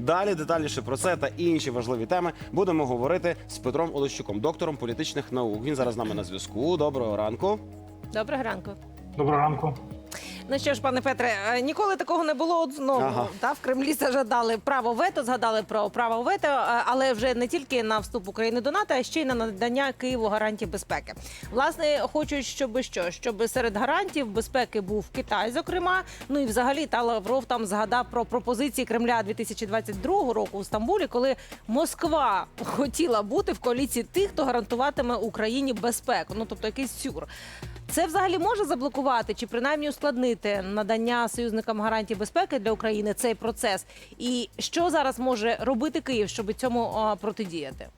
Далі детальніше про це та інші важливі теми будемо говорити з Петром Олещуком, доктором політичних наук. Він зараз з нами на зв'язку. Доброго ранку. Доброго ранку. Доброго ранку. Ну що ж, пане Петре, е, ніколи такого не було. От знову Ага. та, в Кремлі зажадали право вето, згадали про право вето, е, але вже не тільки на вступ України до НАТО, а ще й на надання Києву гарантій безпеки. Власне, хочуть, щоб що? Щоб серед гарантів безпеки був Китай, зокрема. Ну і взагалі та Лавров там згадав про пропозиції Кремля 2022 року у Стамбулі, коли Москва хотіла бути в коаліції тих, хто гарантуватиме Україні безпеку. Ну тобто якийсь сюр. Це взагалі може заблокувати чи принаймні ускладнити надання союзникам гарантій безпеки для України цей процес? І що зараз може робити Київ, щоб цьому протидіяти?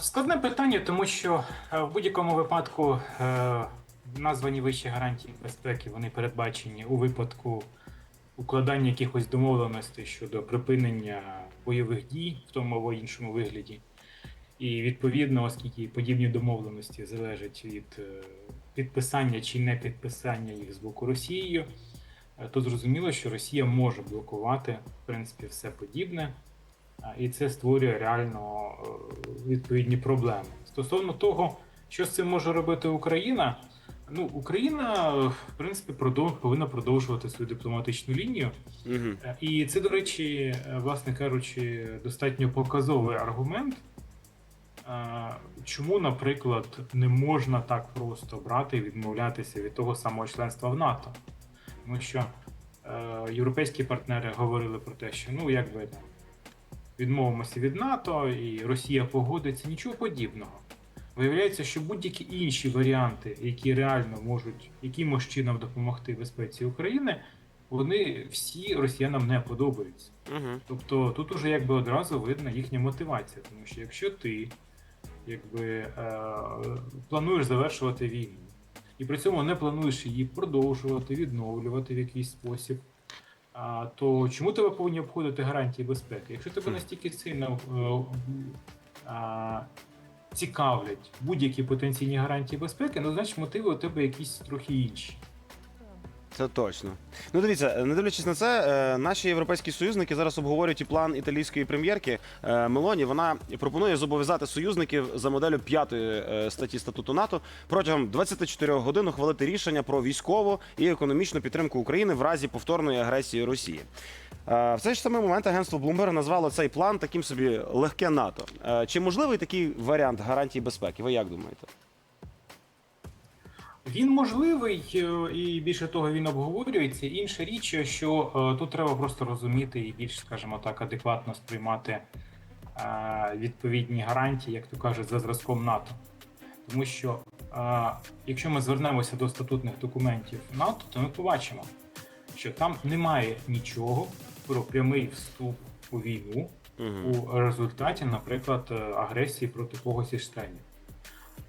Складне питання, тому що е, в будь-якому випадку е, названі вищі гарантії безпеки вони передбачені у випадку укладання якихось домовленостей щодо припинення бойових дій в тому або іншому вигляді. І відповідно, оскільки подібні домовленості залежать від е, підписання чи не підписання їх з боку Росією, е, то зрозуміло, що Росія може блокувати в принципі все подібне. І це створює реально е, відповідні проблеми. Стосовно того, що з цим може робити Україна, ну Україна в принципі продов- повинна продовжувати свою дипломатичну лінію. Угу. І це, до речі, власне кажучи, достатньо показовий аргумент. Чому, наприклад, не можна так просто брати і відмовлятися від того самого членства в НАТО? Тому що е, європейські партнери говорили про те, що ну якби відмовимося від НАТО і Росія погодиться, нічого подібного. Виявляється, що будь-які інші варіанти, які реально можуть якимось чином допомогти безпеці України, вони всі росіянам не подобаються. Угу. Тобто тут уже якби одразу видна їхня мотивація, тому що якщо ти якби е, плануєш завершувати війну, і при цьому не плануєш її продовжувати, відновлювати в якийсь спосіб, а, то чому тебе повинні обходити гарантії безпеки? Якщо тебе настільки сильно е, а, цікавлять будь-які потенційні гарантії безпеки, ну значить мотиви у тебе якісь трохи інші. Це точно. Ну дивіться, не дивлячись на це, е, наші європейські союзники зараз обговорюють і план італійської прем'єрки е, Мелоні. Вона пропонує зобов'язати союзників за моделлю п'ятої е, статті статуту НАТО протягом 24 годин ухвалити рішення про військову і економічну підтримку України в разі повторної агресії Росії. Е, В цей ж самий момент агентство Bloomberg назвало цей план таким собі легке НАТО. Е, Чи можливий такий варіант гарантії безпеки? Ви як думаєте? Він можливий е, і більше того, він обговорюється. Інша річ, що е, тут треба просто розуміти і більш, скажімо так, адекватно сприймати е, відповідні гарантії, як то кажуть, за зразком НАТО. Тому що якщо ми звернемося до статутних документів НАТО, то ми побачимо, що там немає нічого про прямий вступ у війну Угу. у результаті, наприклад, агресії проти когось із членів.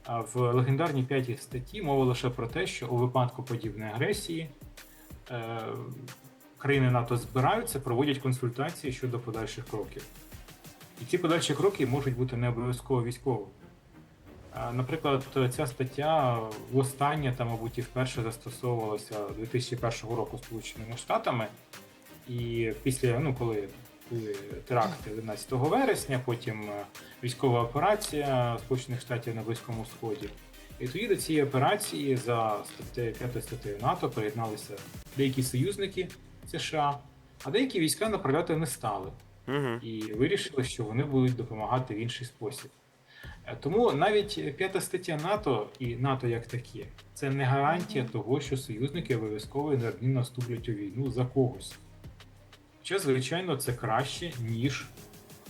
В легендарній п'ятій статті мова лише про те, що у випадку подібної агресії е, країни НАТО збираються, проводять консультації щодо подальших кроків. І ці подальші кроки можуть бути не обов'язково військовими. Наприклад, ця стаття востаннє та, мабуть, і вперше застосовувалася 2001 року Сполученими Штатами. І після, ну, коли були теракти 11 вересня, потім е, військова операція Сполучених Штатів на Близькому Сході. І тоді до цієї операції за статтею 5 статтею НАТО приєдналися деякі союзники США, а деякі війська направляти не стали Угу. і вирішили, що вони будуть допомагати в інший спосіб. Е, Тому навіть п'ята стаття НАТО і НАТО як таке це не гарантія того, що союзники обов'язково і неодмінно вступлять у війну за когось. Хоча, звичайно, це краще, ніж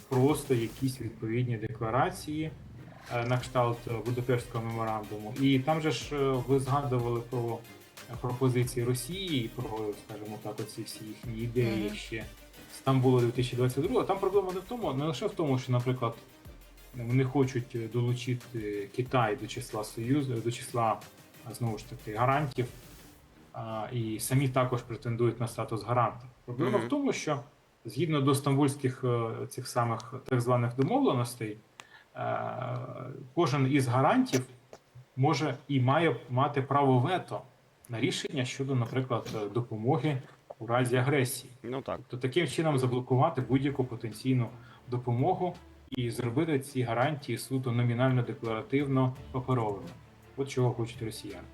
просто якісь відповідні декларації е, на кшталт е, Будапештського меморандуму. І там же ж е, ви згадували про пропозиції Росії, і про, скажімо так, оці всі їхні ідеї Мгм. ще Стамбула 2022. Там проблема не в тому, не лише в тому, що, наприклад, вони хочуть е, долучити Китай до числа Союзу, до числа знову ж таки гарантів, і самі також претендують на статус гаранта. Проблема в тому, що згідно до стамбульських е, цих самих так званих домовленостей, е, кожен із гарантів може і має мати право вето на рішення щодо, наприклад, допомоги у разі агресії. Ну так. То таким чином заблокувати будь-яку потенційну допомогу і зробити ці гарантії суто номінально декларативно паперовими. От чого хочуть росіяни.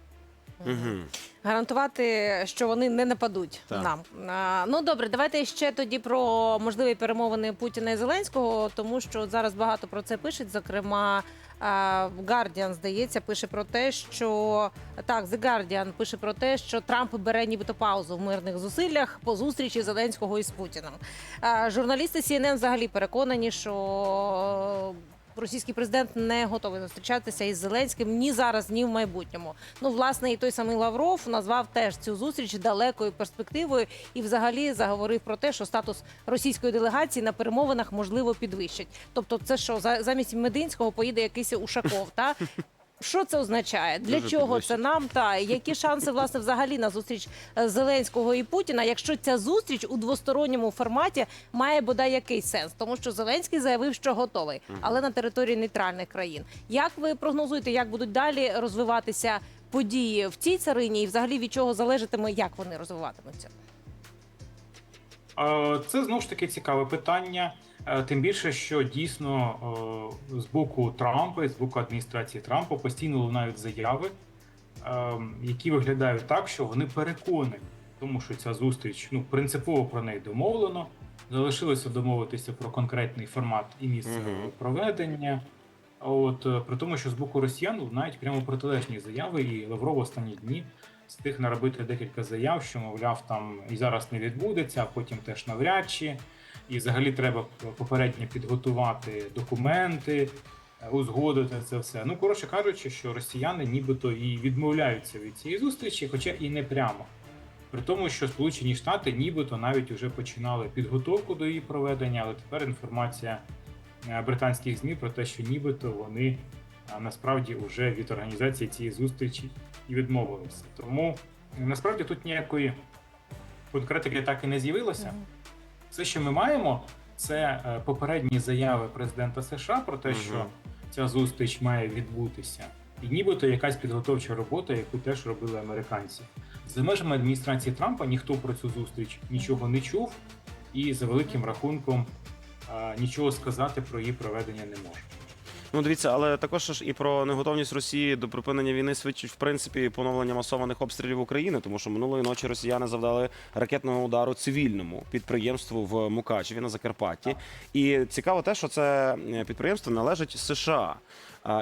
Угу. гарантувати, що вони не нападуть Так. нам. А, ну добре, давайте ще тоді про можливі перемовини Путіна і Зеленського, тому що зараз багато про це пишуть. Зокрема, а, Guardian, здається, пише про те, що так, The Guardian пише про те, що Трамп бере нібито паузу в мирних зусиллях по зустрічі Зеленського із Путіним. А, журналісти CNN взагалі переконані, що російський президент не готовий зустрічатися із Зеленським ні зараз, ні в майбутньому. Ну, власне, і той самий Лавров назвав теж цю зустріч далекою перспективою і взагалі заговорив про те, що статус російської делегації на перемовинах можливо підвищить. Тобто, це що за- замість Мединського поїде якийсь Ушаков, та що це означає? Для Дуже чого підвищить. це нам? Та які шанси власне взагалі на зустріч е, Зеленського і Путіна, якщо ця зустріч у двосторонньому форматі має бодай якийсь сенс, тому що Зеленський заявив, що готовий, але на території нейтральних країн. Як ви прогнозуєте, як будуть далі розвиватися події в цій царині, і взагалі від чого залежатиме, як вони розвиватимуться? Це знову ж таки цікаве питання. Е, Тим більше, що дійсно е, з боку Трампа і з боку адміністрації Трампа постійно лунають заяви, е, які виглядають так, що вони переконані, тому що ця зустріч ну принципово про неї домовлено. Залишилося домовитися про конкретний формат і місце Мгм. проведення. От е, при тому, що з боку росіян лунають прямо протилежні заяви, і Лавров останні дні встиг наробити декілька заяв, що мовляв, там і зараз не відбудеться, а потім теж навряд чи. І взагалі треба попередньо підготувати документи, е, узгодити це все. Ну, коротше кажучи, що росіяни нібито і відмовляються від цієї зустрічі, хоча і не прямо. При тому, що Сполучені Штати нібито навіть вже починали підготовку до її проведення, але тепер інформація британських ЗМІ про те, що нібито вони насправді вже від організації цієї зустрічі і відмовилися. Тому е, насправді тут ніякої конкретики так і не з'явилося. Все, що ми маємо, це е, попередні заяви президента США про те, що ця зустріч має відбутися, і нібито якась підготовча робота, яку теж робили американці. За межами адміністрації Трампа ніхто про цю зустріч нічого не чув, і за великим рахунком е, нічого сказати про її проведення не може. Ну, дивіться, але також ж і про неготовність Росії до припинення війни свідчить в принципі поновлення масованих обстрілів України, тому що минулої ночі росіяни завдали ракетного удару цивільному підприємству в Мукачеві на Закарпатті. І цікаво те, що це е, підприємство належить США.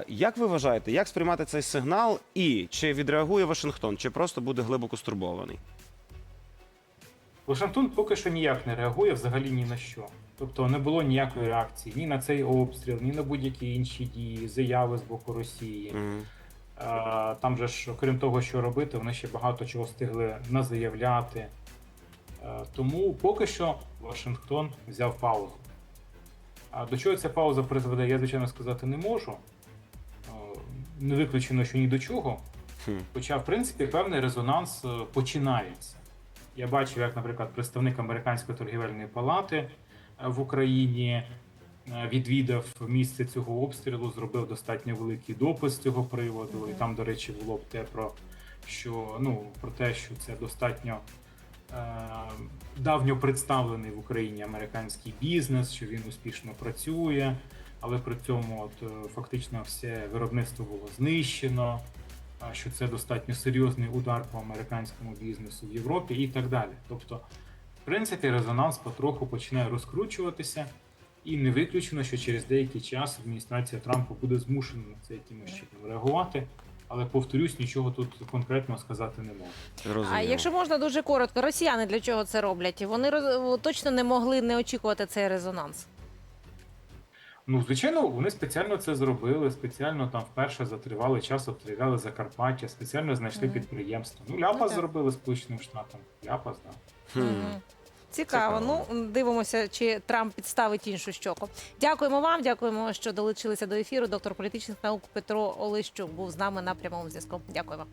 Як ви вважаєте, як сприймати цей сигнал, і чи відреагує Вашингтон, чи просто буде глибоко стурбований? Вашингтон поки що ніяк не реагує взагалі ні на що. Тобто не було ніякої реакції ні на цей обстріл, ні на будь-які інші дії, заяви з боку Росії. Мгм. Е, Там же ж, окрім того, що робити, вони ще багато чого встигли назаявляти. Е, Тому поки що Вашингтон взяв паузу. А до чого ця пауза призведе, я звичайно сказати не можу. Е, Не виключено, що ні до чого. Хоча, в принципі, певний резонанс е, починається. Я бачив, як, наприклад, представник Американської торгівельної палати в Україні е, відвідав місце цього обстрілу, зробив достатньо великий допис з цього приводу. І там, до речі, було б те про що ну про те, що це достатньо е, давньо представлений в Україні американський бізнес, що він успішно працює, але при цьому от е, фактично все виробництво було знищено. Що це достатньо серйозний удар по американському бізнесу в Європі і так далі. Тобто, принципі, резонанс потроху починає розкручуватися, і не виключено, що через деякий час адміністрація Трампа буде змушена на це якимось чином реагувати. Але повторюсь, нічого тут конкретного сказати не можу. А якщо можна дуже коротко, росіяни для чого це роблять? Вони роз- точно не могли не очікувати цей резонанс. Ну, звичайно, вони спеціально це зробили, спеціально там вперше за тривалий час обстріляли Закарпаття, спеціально знайшли Мгм. підприємство. Ну, Ну, ляпас зробили Сполученим Штатам. Ляпас, так. Хм. Мгм. Цікаво. Цікаво. Ну дивимося, чи Трамп підставить іншу щоку. Дякуємо вам. Дякуємо, що долучилися до ефіру. Доктор політичних наук Петро Олещук був з нами на прямому зв'язку. Дякую вам.